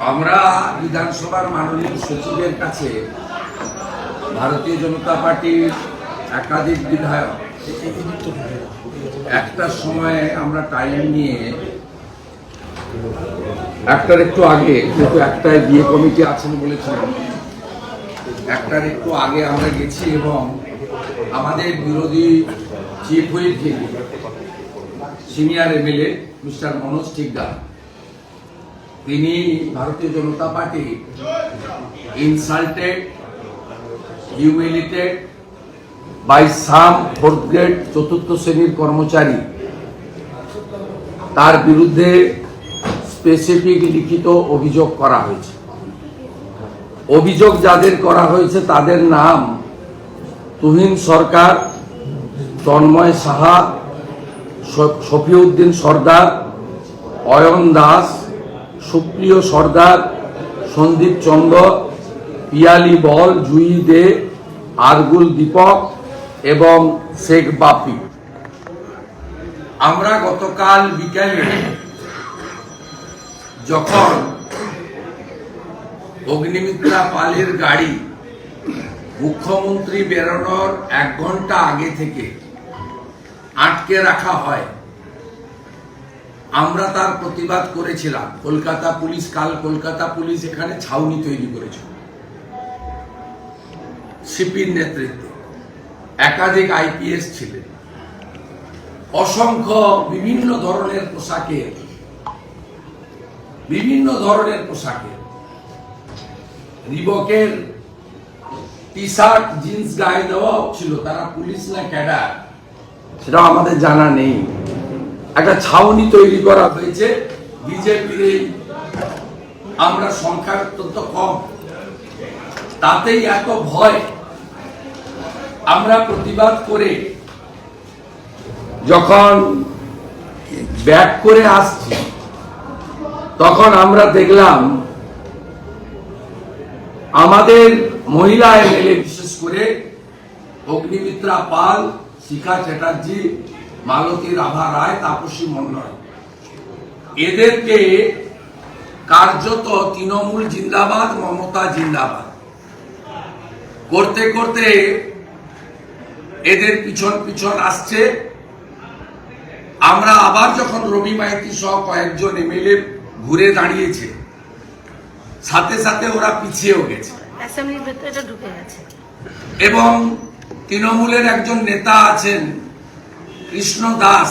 আমরা বিধানসভার মাননীয় সচিবের কাছে ভারতীয় জনতা পার্টির একাধিক বিধায়ক একটা সময়ে আমরা টাইম নিয়ে একটার একটু আগে যেহেতু একটায় বিয়ে কমিটি আছেন বলেছিলেন একটার একটু আগে আমরা গেছি এবং আমাদের বিরোধী chief whip senior MLA mister Manoj Thikadar. তিনি Bharatiya Janata Party insulted humiliated by some fourth grade চতুর্থ শ্রেণির কর্মচারী। তার বিরুদ্ধে স্পেসিফিক লিখিত অভিযোগ করা হয়েছে। অভিযোগ যাদের করা হয়েছে, তাদের নাম তুহিন সরকার, তন্ময় সাহা শফিউদ্দিন সর্দার, অয়ন দাস সুপ্রিয় সর্দার সন্দীপ চন্দ্র, পিয়ালি বল, জুই দে, আরগুল দীপক এবং শেখ বাপি আমরা গতকাল বিকেলে যখন অগ্নিমিত্রা পালের গাড়ি মুখ্যমন্ত্রী বেরোনোর এক ঘণ্টা আগে থেকে আটকে রাখা হয় আমরা তার প্রতিবাদ করেছিলাম। কলকাতা পুলিশ, কাল কলকাতা পুলিশ এখানে ছাউনি তৈরি করেছিল। সিপির নেতৃত্বে। একাধিক আইপিএস ছিলেন। অসংখ্য বিভিন্ন ধরনের পোশাকে, বিভিন্ন ধরনের পোশাকে। রিবকের টি শার্ট জিন্স গায়ে দেওয়া ছিল, তারা পুলিশ না ক্যাডার? সেটাও আমাদের জানা নেই। একটা ছাউনি তৈরি করা হয়েছে। বিজেপির এই আমরা সংখ্যা অত্যন্ত কম। তাতেই এত ভয়। আমরা প্রতিবাদ করে যখন ব্যাক করে আসছি, তখন আমরা দেখলাম আমাদের মহিলা এমএলএ, বিশেষ করে অগ্নিমিত্রা পাল, শিখা চ্যাটার্জি মালতী রাভা রায় তাপসী মন্ডল এদেরকে কার্যত তৃণমূল জিন্দাবাদ মমতা জিন্দাবাদ। করতে করতে এদের পিছন পিছন আসছে। আমরা আবার যখন রবি মাইতি সহ কয়েকজন এমএলএ ঘুরে দাঁড়িয়েছে সাথে সাথে ওরা পিছিয়েও গেছে। এবং তৃণমূলের একজন নেতা আছেন কৃষ্ণ দাস,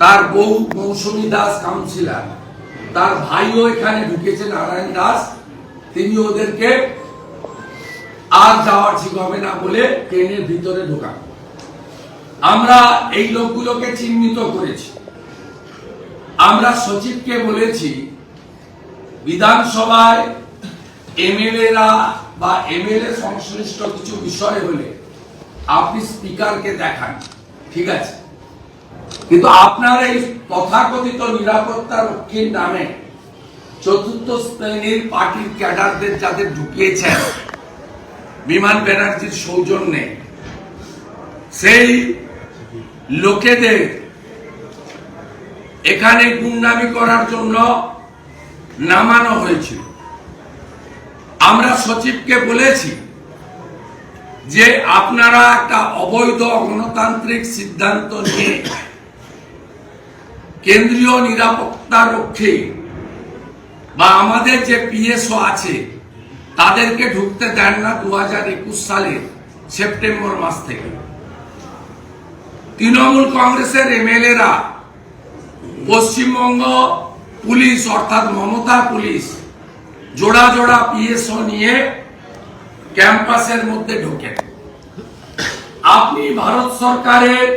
তার বউ মৌসুমী দাস কাউন্সিলর তার ভাইও এখানে ঢুকেছে নারায়ণ দাস, তিনি ওদেরকে আর যাওয়া ঠিক হবে না বলে ট্রেনের ভিতরে ঢোকান। আমরা এই লোকগুলোকে চিহ্নিত করেছি। আমরা সচিবকে বলেছি, বিধানসভায় এমএলএরা বা এমএলএ সংশ্লিষ্ট কিছু বিষয় হলে আপনি স্পিকারকে দেখান। ঠিক আছে? কিন্তু আপনার এই তথাকথিত নিরাপত্তা রক্ষীর নামে চতুর্থ শ্রেণির পার্টির ক্যাডারদের যাদের ঢুকিয়েছেন, বিমান ব্যানার্জির সৌজন্যে, সেই লোকেদের এখানে গুন্ডামি করার জন্য নামানো হয়েছিল। আমরা সচিবকে বলেছি যে আপনারা একটা অবৈধ গণতান্ত্রিক সিদ্ধান্ত নিয়ে কেন্দ্রীয় নিরাপত্তা রক্ষী বা আমাদের যে পিএসও আছে, তাদেরকে ঢুকতে দেন না দু হাজার একুশ সালের সেপ্টেম্বর মাস থেকে। তৃণমূল কংগ্রেসের এমএলএরা পশ্চিমবঙ্গ পুলিশ, অর্থাৎ মমতা পুলিশ, জোড়া জোড়া পিএসও নিয়ে ক্যাম্পাসের মধ্যে ঢোকেন। আপনি ভারত সরকারের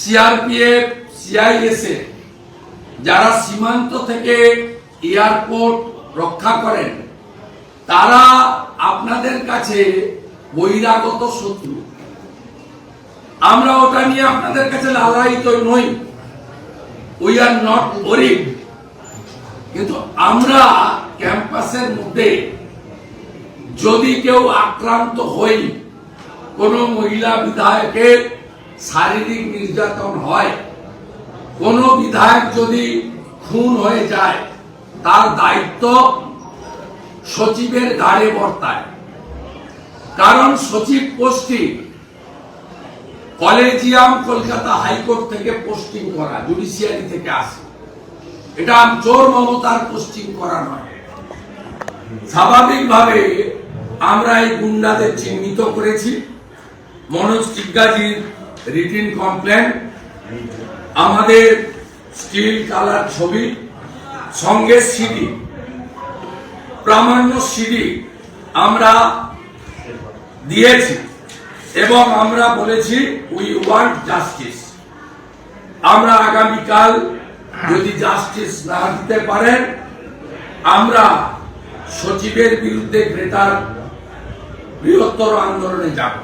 সিআরপিএফ সিআইএসএ যারা সীমান্ত থেকে এয়ারপোর্ট রক্ষা করেন, তারা আপনাদের কাছে বহিরাগত শত্রু। আমরা ওটা নিয়ে আপনাদের কাছে লালায়িত নই। উই আর নট ওরিড কিন্তু আমরা ক্যাম্পাসের মধ্যে যদি কেউ আক্রান্ত হই, কোন মহিলা বিধায়কের শারীরিক নির্যাতন হয়, কোন বিধায়ক যদি খুন হয়ে যায়, তার দায়িত্ব সচিবের ঘাড়ে বর্তায়। কারণ সচিব posting, collegium Kolkata high court থেকে পোস্টিং করা, জুডিশিয়ারি থেকে আসে। এটা জোর মমতার পোস্টিং করা নয়। স্বাভাবিকভাবে আমরা এই গুন্ডাদের চিহ্নিত করেছি। মনোজ টিগ্গাজির রিটিন কমপ্লেন আমাদের স্টিল কালার ছবি, সঙ্গে সিডি প্রামাণ্য সিডি আমরা দিয়েছি এবং আমরা বলেছি উই ওয়ান্ট জাস্টিস আমরা আগামীকাল যদি জাস্টিস না দিতে পারেন, আমরা সচিবের বিরুদ্ধে গ্রেটার বৃহত্তর আন্দোলনে যাব।